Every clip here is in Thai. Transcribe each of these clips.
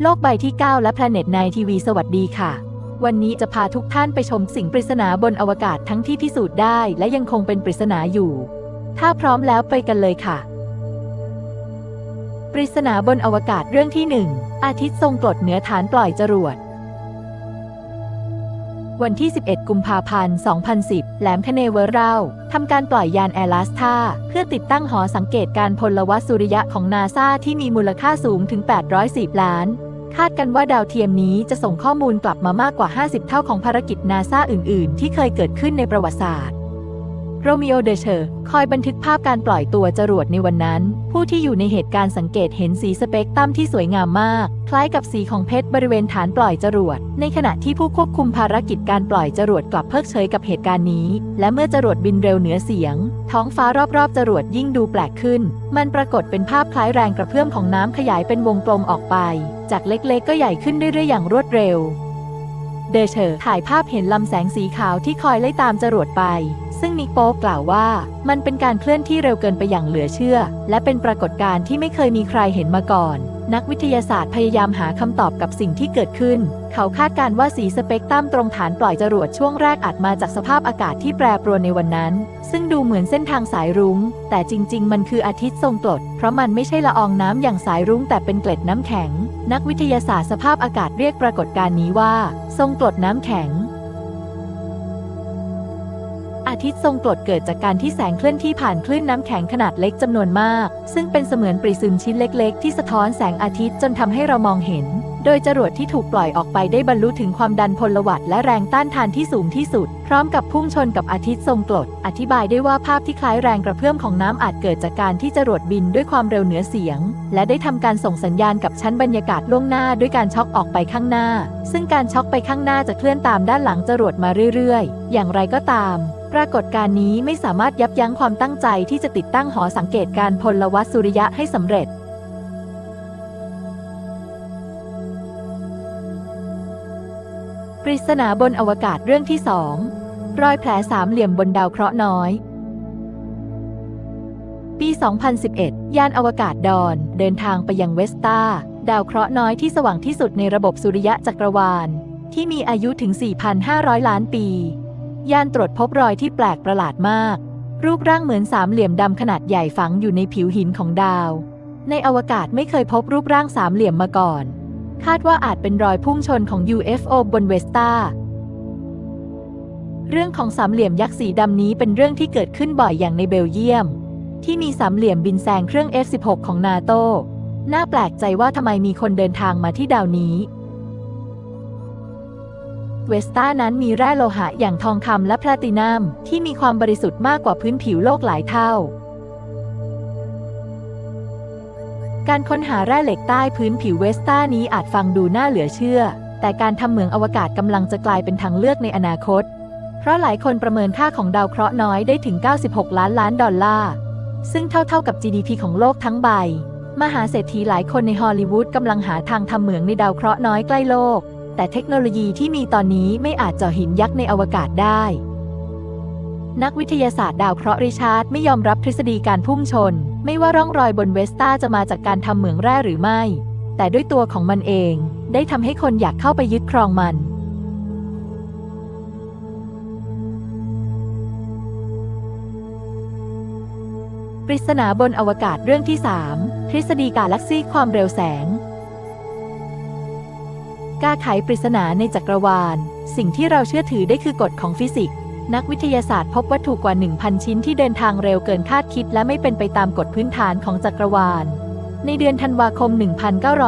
โลกใบที่ 9 และ Planet ในทีวีสวัสดีค่ะ วันนี้จะพาทุกท่านไปชมสิ่งปริศนาบนอวกาศทั้งที่พิสูจน์ได้และยังคงเป็นปริศนาอยู่ ถ้าพร้อมแล้วไปกันเลยค่ะ ปริศนาบนอวกาศเรื่องที่ 1 อาทิตย์ทรงกรดเหนือฐานปล่อยจรวด วันที่ 11 กุมภาพันธ์ 2010 แหลมคเนเวอร์เราทำการปล่อยยานแอลาสตาเพื่อติดตั้งหอสังเกตการพลวัตสุริยะของนาซาที่มีมูลค่าสูงถึง 810 ล้าน คาดกันว่าดาวเทียมนี้จะส่งข้อมูลกลับมามากกว่า 50 เท่าของภารกิจนาซาอื่น ๆ ที่เคยเกิดขึ้นในประวัติศาสตร์ โรมิโอเดเชอร์คอยบันทึกภาพการปล่อยตัวจรวดในวันนั้น ผู้ที่อยู่ในเหตุการณ์สังเกตเห็นสีสเปกตรัมที่สวยงามมาก คล้ายกับสีของเพชรบริเวณฐานปล่อยจรวด ในขณะที่ผู้ควบคุมภารกิจการปล่อยจรวดกลับเพิกเฉยกับเหตุการณ์นี้ และเมื่อจรวดบินเร็วเหนือเสียง ท้องฟ้ารอบๆจรวดยิ่งดูแปลกขึ้น มันปรากฏเป็นภาพคล้ายแรงกระเพื่อมของน้ำขยายเป็นวงกลมออกไป จากเล็กๆ ก็ใหญ่ขึ้นเรื่อยๆอย่างรวดเร็ว เดเชอร์ถ่ายภาพเห็นลำแสงสีขาวที่คอยไล่ตามจรวดไป ซึ่งนิกโป๊กล่าวว่า มันเป็นการเคลื่อนที่เร็วเกินไปอย่างเหลือเชื่อ และเป็นปรากฏการณ์ที่ไม่เคยมีใครเห็นมาก่อน นักวิทยาศาสตร์พยายามหาคำตอบกับสิ่งที่เกิดขึ้น เขาคาดการณ์ว่าสีสเปกตรัมตรงฐานปล่อยจรวดช่วงแรกอาจมาจากสภาพอากาศที่แปรปรวนในวันนั้น ซึ่งดูเหมือนเส้นทางสายรุง้ง แต่จริง ๆ มันคืออาทิตย์ทรงกรดเพราะมันไม่ใช่ละอองน้ำอย่างสายรุ้งแต่เป็นเกล็ดน้ำแข็ง นักวิทยาศาสตร์สภาพอากาศเรียกปรากฏการณ์นี้ว่า ทรงกรดน้ำแข็ง อาทิตย์ทรงกรดเกิดจากการที่แสงเคลื่อนที่ผ่านคลื่นน้ำแข็งขนาดเล็กจำนวนมาก ซึ่งเป็นเสมือนปริซึมชิ้นเล็ก ๆ ที่สะท้อนแสงอาทิตย์จนทำให้เรามองเห็น โดยจรวดที่ถูกปล่อยออกไปได้บรรลุถึงความดันพลวัตและแรงต้านทานที่สูงที่สุด พร้อมกับพุ่งชนกับอาทิตย์ทรงกรดอธิบายได้ว่าภาพที่คล้ายแรงกระเพื่อมของน้ำอาจเกิดจากการที่จรวดบินด้วยความเร็วเหนือเสียง และได้ทำการส่งสัญญาณกับชั้นบรรยากาศล่วงหน้าด้วยการช็อกออกไปข้างหน้า ซึ่งการช็อกไปข้างหน้าจะเคลื่อนตามด้านหลังจรวดมาเรื่อยๆ อย่างไรก็ตามปรากฏการณ์นี้ไม่สามารถยับยั้งความตั้งใจที่จะติดตั้งหอสังเกตการพลวัตสุริยะให้สำเร็จ ปริศนาบนอวกาศเรื่องที่สองรอยแผลสามเหลี่ยมบนดาวเคราะห์น้อย ปี 2011 ยานอวกาศดอน เดินทางไปยังเวสตาดาวเคราะห์น้อยที่สว่างที่สุดในระบบสุริยะจักรวาล ที่มีอายุถึง 4,500 ล้านปี ยานตรวจพบรอยที่แปลกประหลาดมาก รูปร่างเหมือนสามเหลี่ยมดำขนาดใหญ่ฝังอยู่ในผิวหินของดาว ในอวกาศไม่เคยพบรูปร่างสามเหลี่ยมมาก่อน คาดว่าอาจเป็นรอยพุ่งชนของ UFO บนเวสตาเรื่องของสามเหลี่ยมยักษ์สีดำนี้เป็นเรื่องที่เกิดขึ้นบ่อยอย่างในเบลเยียม ที่มีสามเหลี่ยมบินแซงเครื่อง F16 ของนาโตน่าแปลกใจว่าทำไมมีคนเดินทางมาที่ดาวนี้ เวสตานั้นมีแร่โลหะอย่างทองคำและแพลตินัมที่มีความบริสุทธิ์มากกว่าพื้นผิวโลกหลายเท่า การค้นหาแร่เหล็กใต้พื้นผิวเวสต้านี้อาจฟังดูน่าเหลือเชื่อ แต่การทำเหมืองอวกาศกำลังจะกลายเป็นทางเลือกในอนาคต เพราะหลายคนประเมินค่าของดาวเคราะห์น้อยได้ถึง 96 ล้านล้านดอลลาร์ ซึ่งเท่าๆกับ GDP ของโลกทั้งใบ มหาเศรษฐีหลายคนในฮอลลีวูดกำลังหาทางทำเหมืองในดาวเคราะห์น้อยใกล้โลก แต่เทคโนโลยีที่มีตอนนี้ไม่อาจเจาะหินยักษ์ในอวกาศได้ นักวิทยาศาสตร์ดาวเคราะห์ริชาร์ดไม่ยอมรับทฤษฎีการพุ่งชน ไม่ว่าร่องรอยบนเวสต้าจะมาจากการทำเหมืองแร่หรือไม่ แต่ด้วยตัวของมันเองได้ทำให้คนอยากเข้าไปยึดครองมัน ปริศนาบนอวกาศเรื่องที่ 3 ทฤษฎีกาแล็กซี่ความเร็วแสงการไขปริศนาในจักรวาล สิ่งที่เราเชื่อถือได้คือกฎของฟิสิกส์ นักวิทยาศาสตร์พบวัตถุกว่า 1,000 ชิ้นที่เดินทางเร็วเกินคาดคิด และไม่เป็นไปตามกฎพื้นฐานของจักรวาล ในเดือนธันวาคม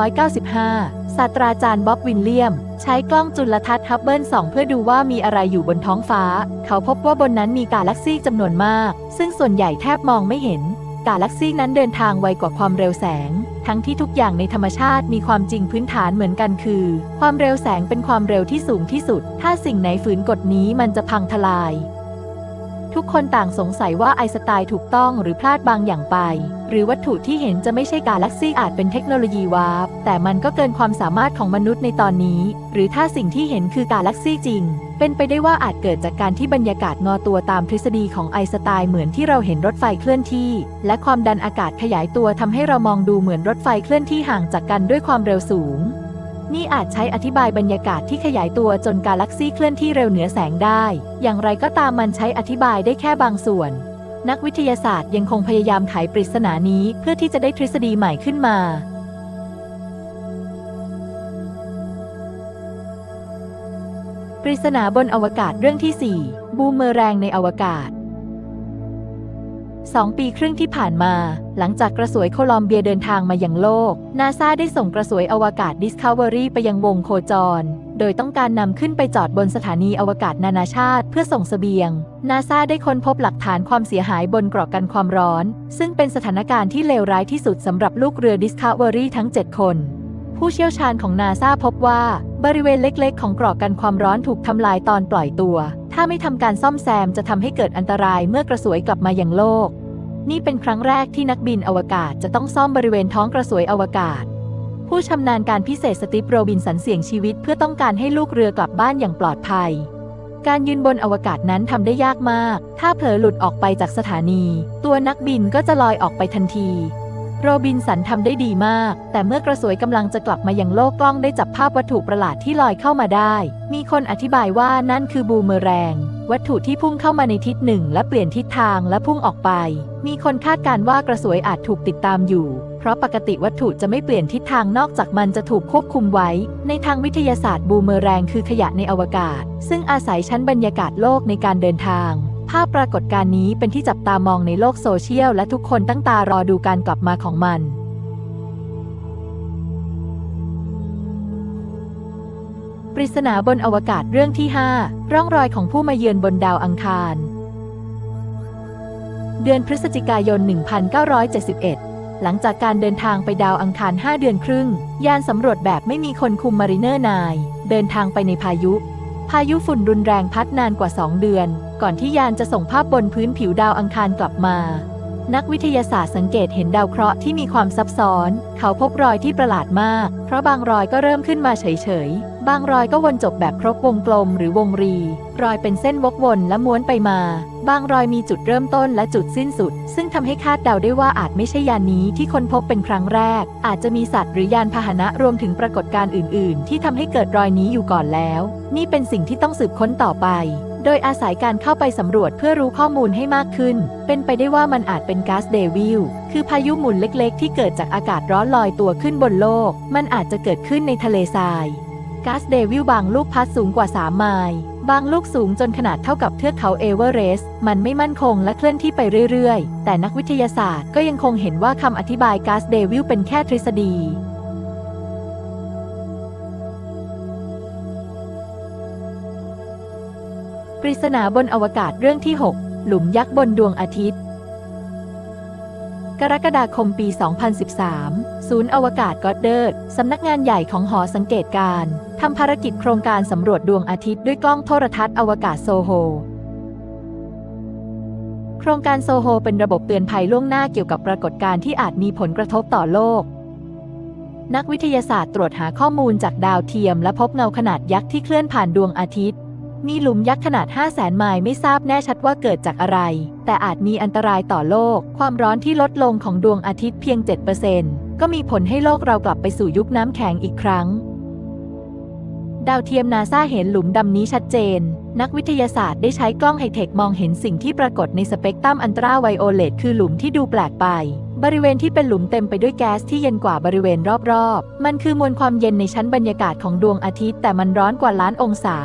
1995 ศาสตราจารย์บ๊อบวินเลียม ใช้กล้องจุลทรรศน์ฮับเบิลสองเพื่อดูว่ามีอะไรอยู่บนท้องฟ้า เขาพบว่าบนนั้นมีกาแล็กซี่จำนวนมาก ซึ่งส่วนใหญ่แทบมองไม่เห็น กาแล็กซี่นั้นเดินทางไวกว่าความเร็วแสง ทั้งที่ทุกอย่างในธรรมชาติมีความจริงพื้นฐานเหมือนกันคือ ความเร็วแสงเป็นความเร็วที่สูงที่สุด ถ้าสิ่งไหนฝืนกฎนี้มันจะพังทลาย ทุกคนต่างสงสัยว่าไอสไตน์ถูกต้องหรือพลาดบางอย่างไป หรือวัตถุที่เห็นจะไม่ใช่กาแล็กซี่อาจเป็นเทคโนโลยีวาร์ปแต่มันก็เกินความสามารถของมนุษย์ในตอนนี้ หรือถ้าสิ่งที่เห็นคือกาแล็กซี่จริง เป็นไปได้ว่าอาจเกิดจากการที่บรรยากาศงอตัวตามทฤษฎีของไอสไตน์เหมือนที่เราเห็นรถไฟเคลื่อนที่ และความดันอากาศขยายตัวทำให้เรามองดูเหมือนรถไฟเคลื่อนที่ห่างจากกันด้วยความเร็วสูง นี่อาจใช้อธิบายบรรยากาศที่ขยายตัวจนกาแล็กซี่เคลื่อนที่เร็วเหนือแสงได้ อย่างไรก็ตามมันใช้อธิบายได้แค่บางส่วน นักวิทยาศาสตร์ยังคงพยายามไขปริศนานี้เพื่อที่จะได้ทฤษฎีใหม่ขึ้นมาปริศนาบนอวกาศเรื่องที่ 4 บูมเมอแรงในอวกาศ สองปีครึ่งที่ผ่านมา หลังจากกระสวยโคลอมเบียเดินทางมายังโลก นาซาได้ส่งกระสวยอวกาศ Discovery ไปยังวงโคจร โดยต้องการนำขึ้นไปจอดบนสถานีอวกาศนานาชาติเพื่อส่งเสบียง นาซาได้ค้นพบหลักฐานความเสียหายบนเกราะกันความร้อน ซึ่งเป็นสถานการณ์ที่เลวร้ายที่สุดสำหรับลูกเรือ Discovery ทั้ง 7 คนผู้เชี่ยวชาญของนาซาพบว่า บริเวณเล็กๆ ของเกราะกันความร้อนถูกทำลายตอนปล่อยตัว ถ้าไม่ทำการซ่อมแซมจะทำให้เกิดอันตรายเมื่อกระสวยกลับมาอยังโลก นี่เป็นครั้งแรกที่นักบินอวกาศจะต้องซ่อมบริเวณท้องกระสวยอวกาศ ผู้ชำนาญการพิเศษสตีฟโรบินสันเสี่ยงชีวิตเพื่อต้องการให้ลูกเรือกลับบ้านอย่างปลอดภัย การยืนบนอวกาศนั้นทำได้ยากมาก ถ้าเผลอหลุดออกไปจากสถานี ตัวนักบินก็จะลอยออกไปทันที โรบินสันทำได้ดีมาก แต่เมื่อกระสวยกำลังจะกลับมายังโลกกล้องได้จับภาพวัตถุประหลาดที่ลอยเข้ามาได้ มีคนอธิบายว่านั่นคือบูมเมอแรง วัตถุที่พุ่งเข้ามาในทิศหนึ่ง และเปลี่ยนทิศทางและพุ่งออกไป มีคนคาดการ์ว่ากระสวยอาจถูกติดตามอยู่ เพราะปกติวัตถุจะไม่เปลี่ยนทิศทางนอกจากมันจะถูกควบคุมไว้ ในทางวิทยาศาสตร์บูมเมอแรงคือขยะในอวกาศ ซึ่งอาศัยชั้นบรรยากาศโลกในการเดินทาง ภาพปรากฏการณ์นี้เป็นที่จับตามองในโลกโซเชียล และทุกคนตั้งตารอดูการกลับมาของมัน ปริศนาบนอวกาศเรื่องที่ 5 ร่องรอยของผู้มาเยือนบนดาวอังคาร เดือนพฤศจิกายน 1971 หลังจากการเดินทางไปดาวอังคาร 5 เดือนครึ่ง ยานสำรวจแบบไม่มีคนคุมมาริเนอร์นาย เดินทางไปในพายุ พายุฝุ่นรุนแรงพัดนานกว่า 2 เดือนก่อนที่ยานจะส่งภาพบนพื้นผิวดาวอังคารกลับมา นักวิทยาศาสตร์สังเกตเห็นดาวเคราะห์ที่มีความซับซ้อน เขาพบรอยที่ประหลาดมาก เพราะบางรอยก็เริ่มขึ้นมาเฉยๆ บางรอยก็วนจบแบบครบวงกลมหรือวงรี รอยเป็นเส้นวกวนและม้วนไปมา บางรอยมีจุดเริ่มต้นและจุดสิ้นสุด ซึ่งทำให้คาดเดาได้ว่าอาจไม่ใช่ยานนี้ที่ค้นพบเป็นครั้งแรก อาจจะมีสัตว์หรือยานพาหนะรวมถึงปรากฏการณ์อื่น ๆ ที่ทำให้เกิดรอยนี้อยู่ก่อนแล้ว นี่เป็นสิ่งที่ต้องสืบค้นต่อไปโดยอาศัยการเข้าไปสำรวจเพื่อรู้ข้อมูลให้มากขึ้น เป็นไปได้ว่ามันอาจเป็นก๊าซเดวิล คือพายุหมุนเล็กๆ ที่เกิดจากอากาศร้อนลอยตัวขึ้นบนโลก มันอาจจะเกิดขึ้นในทะเลทราย ก๊าซเดวิลบางลูกพัดสูงกว่า 3 ไมล์ บางลูกสูงจนขนาดเท่ากับเทือกเขาเอเวอเรสต์ มันไม่มั่นคงและเคลื่อนที่ไปเรื่อยๆ แต่นักวิทยาศาสตร์ก็ยังคงเห็นว่าคำอธิบายก๊าซเดวิลเป็นแค่ทฤษฎีปริศนาบนอวกาศเรื่องที่ 6 หลุมยักษ์บนดวงอาทิตย์ กรกฎาคมปี 2013 ศูนย์อวกาศก็อดเดิร์ดสำนักงานใหญ่ของหอสังเกตการณ์ทำภารกิจโครงการสำรวจดวงอาทิตย์ด้วยกล้องโทรทัศน์อวกาศโซโฮโครงการโซโฮเป็นระบบเตือนภัยล่วงหน้าเกี่ยวกับปรากฏการณ์ที่อาจมีผลกระทบต่อโลก นักวิทยาศาสตร์ตรวจหาข้อมูลจากดาวเทียม และพบเงาขนาดยักษ์ที่เคลื่อนผ่านดวงอาทิตย์ มีหลุมยักษ์ขนาด 5 0 0แสนไมล์ไม่ทราบแน่ชัดว่าเกิดจากอะไร แต่อาจมีอันตรายต่อโลก ความร้อนที่ลดลงของดวงอาทิตย์เพียง 7% ก็มีผลให้โลกเรากลับไปสู่ยุคน้ำแข็งอีกครั้ง ดาวเทียมนาซาเห็นหลุมดำนี้ชัดเจน นักวิทยาศาสตร์ได้ใช้กล้องไฮเทคมองเห็นสิ่งที่ปรากฏในสเปกตรัมอันตราไวโอเลตคือหลุมที่ดูแปลกไป บริเวณที่เป็นหลุมเต็มไปด้วยแก๊สที่เย็นกว่าบริเวณรอบๆ มันคือมวลความเย็นในชั้นบรรยากาศของดวงอาทิตย์แต่มันร้อนกว่าล้านองศา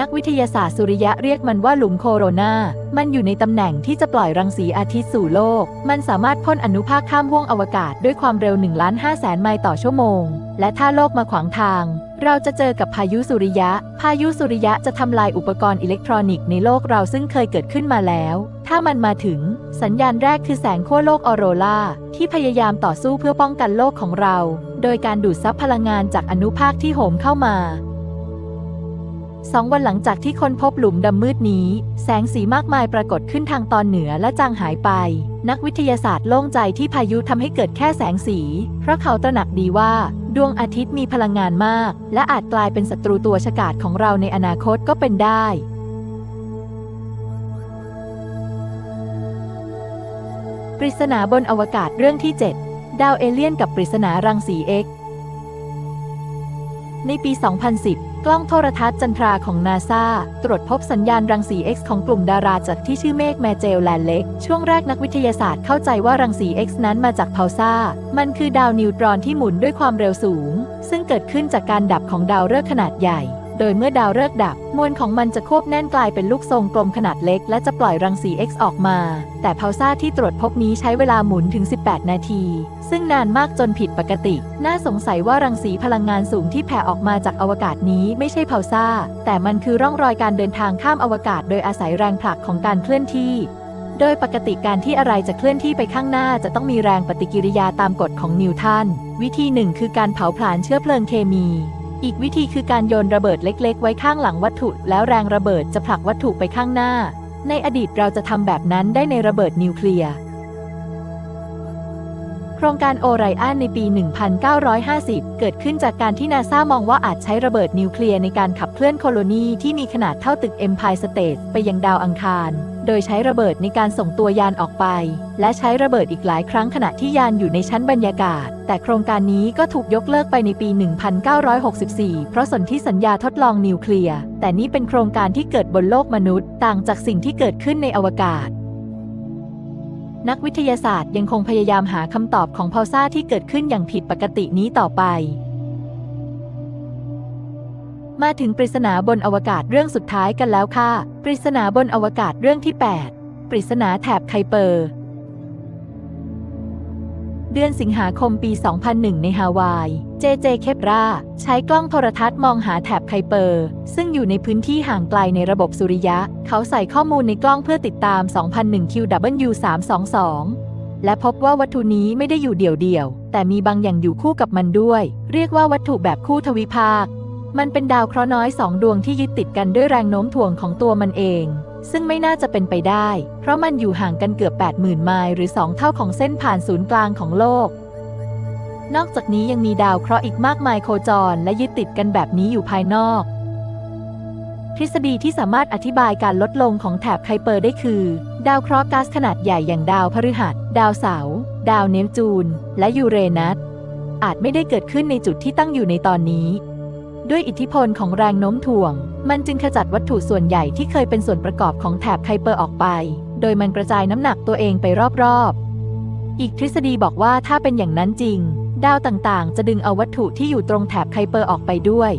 นักวิทยาศาสตร์สุริยะเรียกมันว่าหลุมโคโรนา มันอยู่ในตำแหน่งที่จะปล่อยรังสีอาทิตย์สู่โลก มันสามารถพ่นอนุภาคข้ามห้วงอวกาศด้วยความเร็ว1ล้าน5แสนไมล์ต่อชั่วโมง และถ้าโลกมาขวางทาง เราจะเจอกับพายุสุริยะ พายุสุริยะจะทำลายอุปกรณ์อิเล็กทรอนิกส์ในโลกเราซึ่งเคยเกิดขึ้นมาแล้ว ถ้ามันมาถึง สัญญาณแรกคือแสงขั้วโลกออโรราที่พยายามต่อสู้เพื่อป้องกันโลกของเรา โดยการดูดซับพลังงานจากอนุภาคที่โหมเข้ามา สองวันหลังจากที่ค้นพบหลุมดำมืดนี้ แสงสีมากมายปรากฏขึ้นทางตอนเหนือและจางหายไป นักวิทยาศาสตร์โล่งใจที่พายุทำให้เกิดแค่แสงสี เพราะเขาตระหนักดีว่า ดวงอาทิตย์มีพลังงานมาก และอาจกลายเป็นศัตรูตัวฉกาจของเราในอนาคตก็เป็นได้ปริศนาบนอวกาศเรื่องที่ 7 ดาวเอเลี่ยนกับปริศนารังสี X ในปี 2010 กล้องโทรทัศน์จันทราของนาซาตรวจพบสัญญาณรังสี X ของกลุ่มดาราจัดที่ชื่อเมฆแมเจลแลนเล็ก ช่วงแรกนักวิทยาศาสตร์เข้าใจว่ารังสี X นั้นมาจากเพาซามันคือดาวนิวตรอนที่หมุนด้วยความเร็วสูง ซึ่งเกิดขึ้นจากการดับของดาวฤกษ์ขนาดใหญ่ โดยเมื่อดาวฤกษ์ดับ มวลของมันจะควบแน่นกลายเป็นลูกทรงกลมขนาดเล็ก และจะปล่อยรังสี X ออกมา แต่เพาซ่าที่ตรวจพบนี้ใช้เวลาหมุนถึง 18 นาที ซึ่งนานมากจนผิดปกติ น่าสงสัยว่ารังสีพลังงานสูงที่แผ่ออกมาจากอวกาศนี้ไม่ใช่เพาซ่า แต่มันคือร่องรอยการเดินทางข้ามอวกาศ โดยอาศัยแรงผลักของการเคลื่อนที่โดยปกติการที่อะไรจะเคลื่อนที่ไปข้างหน้าจะต้องมีแรงปฏิกิริยาตามกฎของนิวตัน วิธีหนึ่งคือการเผาผลาญเชื้อเพลิงเคมี อีกวิธีคือการโยนระเบิดเล็ก ๆ ไว้ข้างหลังวัตถุ แล้วแรงระเบิดจะผลักวัตถุไปข้างหน้า ในอดีตเราจะทำแบบนั้นได้ในระเบิดนิวเคลียร์ โครงการโอไรอันในปี 1950 เกิดขึ้นจากการที่นาซามองว่าอาจใช้ระเบิดนิวเคลียร์ในการขับเคลื่อนโคโลนีที่มีขนาดเท่าตึก Empire State ไปยังดาวอังคาร โดยใช้ระเบิดในการส่งตัวยานออกไป และใช้ระเบิดอีกหลายครั้งขณะที่ยานอยู่ในชั้นบรรยากาศ แต่โครงการนี้ก็ถูกยกเลิกไปในปี 1964 เพราะสนธิสัญญาทดลองนิวเคลียร์ แต่นี่เป็นโครงการที่เกิดบนโลกมนุษย์ ต่างจากสิ่งที่เกิดขึ้นในอวกาศ นักวิทยาศาสตร์ยังคงพยายามหาคำตอบของพาซ่าที่เกิดขึ้นอย่างผิดปกตินี้ต่อไป มาถึงปริศนาบนอวกาศเรื่องสุดท้ายกันแล้วค่ะ ปริศนาบนอวกาศเรื่องที่ 8 ปริศนาแถบไคเปอร์ เดือนสิงหาคมปี 2001 ในฮาวาย เจเจเคปรา ใช้กล้องโทรทัศน์มองหาแถบไคเปอร์ ซึ่งอยู่ในพื้นที่ห่างไกลในระบบสุริยะ เขาใส่ข้อมูลในกล้องเพื่อติดตาม 2001 QW322 และพบว่าวัตถุนี้ไม่ได้อยู่เดี่ยวๆ แต่มีบางอย่างอยู่คู่กับมันด้วย เรียกว่าวัตถุแบบคู่ทวิภาค มันเป็นดาวเคราะห์น้อยสองดวงที่ยึดติดกันด้วยแรงโน้มถ่วงของตัวมันเอง ซึ่งไม่น่าจะเป็นไปได้ เพราะมันอยู่ห่างกันเกือบ 80,000 ไมล์หรือ 2 เท่าของเส้นผ่านศูนย์กลางของโลก นอกจากนี้ยังมีดาวเคราะห์อีกมากมายโคจรและยึดติดกันแบบนี้อยู่ภายนอก ทฤษฎีที่สามารถอธิบายการลดลงของแถบไคเปอร์ได้คือ ดาวเคราะห์ก๊าซขนาดใหญ่อย่างดาวพฤหัส ดาวเสาร์ ดาวเนปจูน และยูเรนัสอาจไม่ได้เกิดขึ้นในจุดที่ตั้งอยู่ในตอนนี้ ด้วยอิทธิพลของแรงโน้มถ่วง มันจึงขจัดวัตถุส่วนใหญ่ที่เคยเป็นส่วนประกอบของแถบไคเปอร์ออกไป โดยมันกระจายน้ำหนักตัวเองไปรอบๆ อีกทฤษฎีบอกว่าถ้าเป็นอย่างนั้นจริง ดาวต่างๆ จะดึงเอาวัตถุที่อยู่ตรงแถบไคเปอร์ออกไปด้วย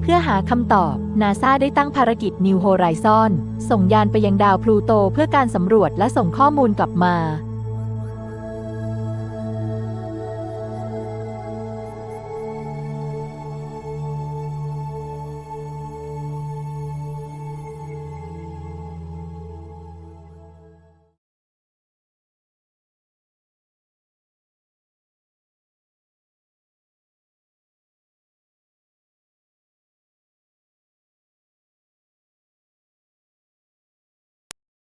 เพื่อหาคำตอบนาซาได้ตั้งภารกิจ New Horizon ส่งยานไปยังดาวพลูโตเพื่อการสำรวจและส่งข้อมูลกลับมา